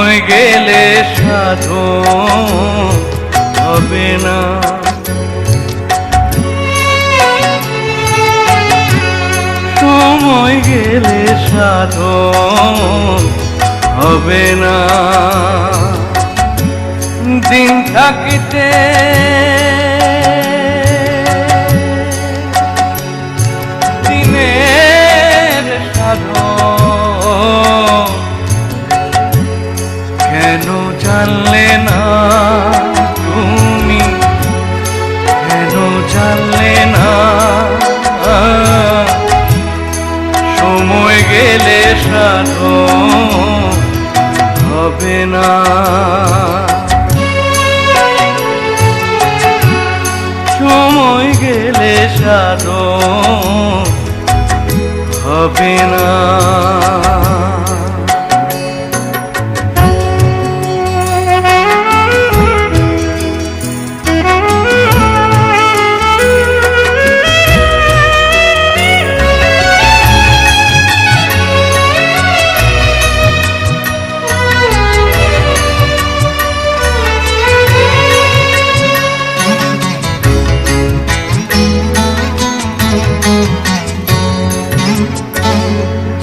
সময় গেলে সাধু হবে না। সময় গেলে সাধু হবে না। দিন থাকিতে সাধন হবে না। সময় গেলে সাধন হবে না।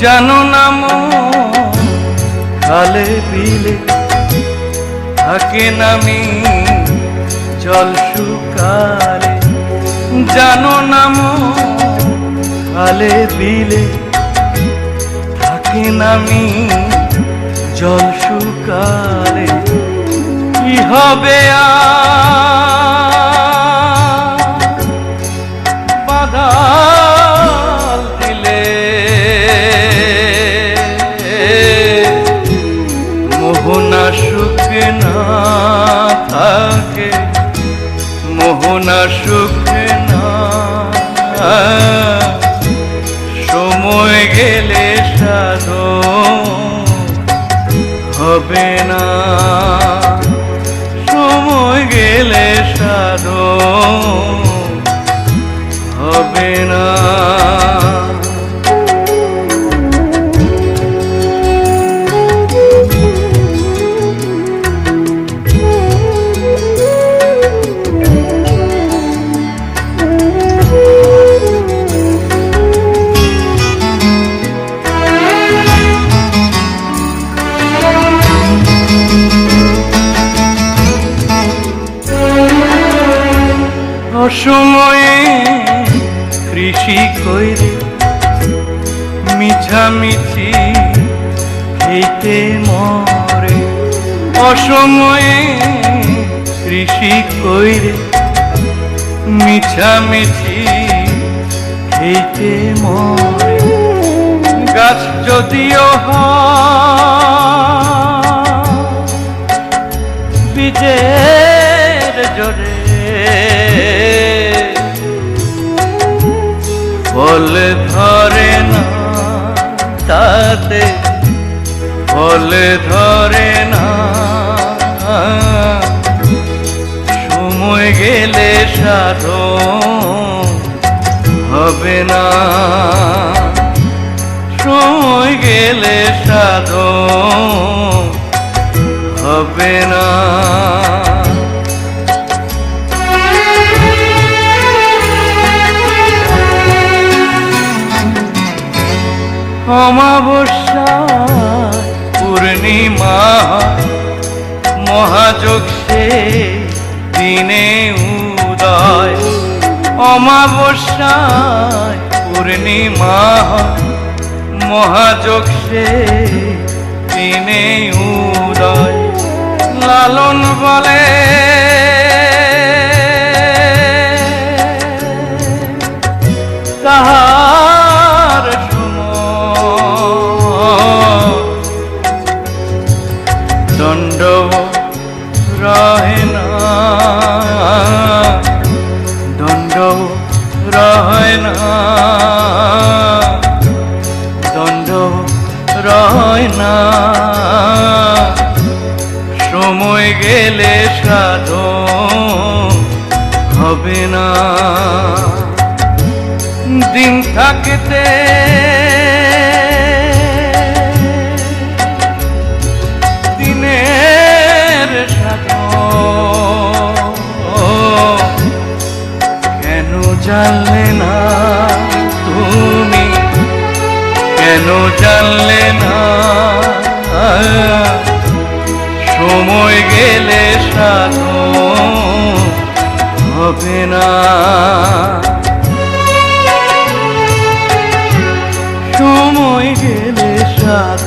জানো না মন খালে বিলে থাকে নামি জল শুকালে। জানো না মন খালে বিলে থাকে নামি জল শুকালে। কি হবে আর মোহনা সুখে না। সময় গেলে সাধো হবে না। সময় গেলে সাধো হবে না। কৃষি কইরে, মিছামিছি খেতে মরে। অসময়ে কৃষি কইরে, মিছামিছি খেতে মরে। গাছ যদিও হয়, বীজের জোরে ফল ধরে না, তাতে ফল ধরে না। সময় গেলে সাধন হবে না। সময় গেলে সাধন হবে না। অমাবস্যা পূর্ণিমা মহাযোগ সে দিনে উদয়। অমাবস্যায় পূর্ণিমা মহাযোগ সে দিনে উদয়। লালন বলে রহে না। দণ্ড রয় না। সময় গেলে সাধু হবে না। দিন থাকতে জানলে না। সময় গেলে সাধু হবে না। সময় গেলে সাধু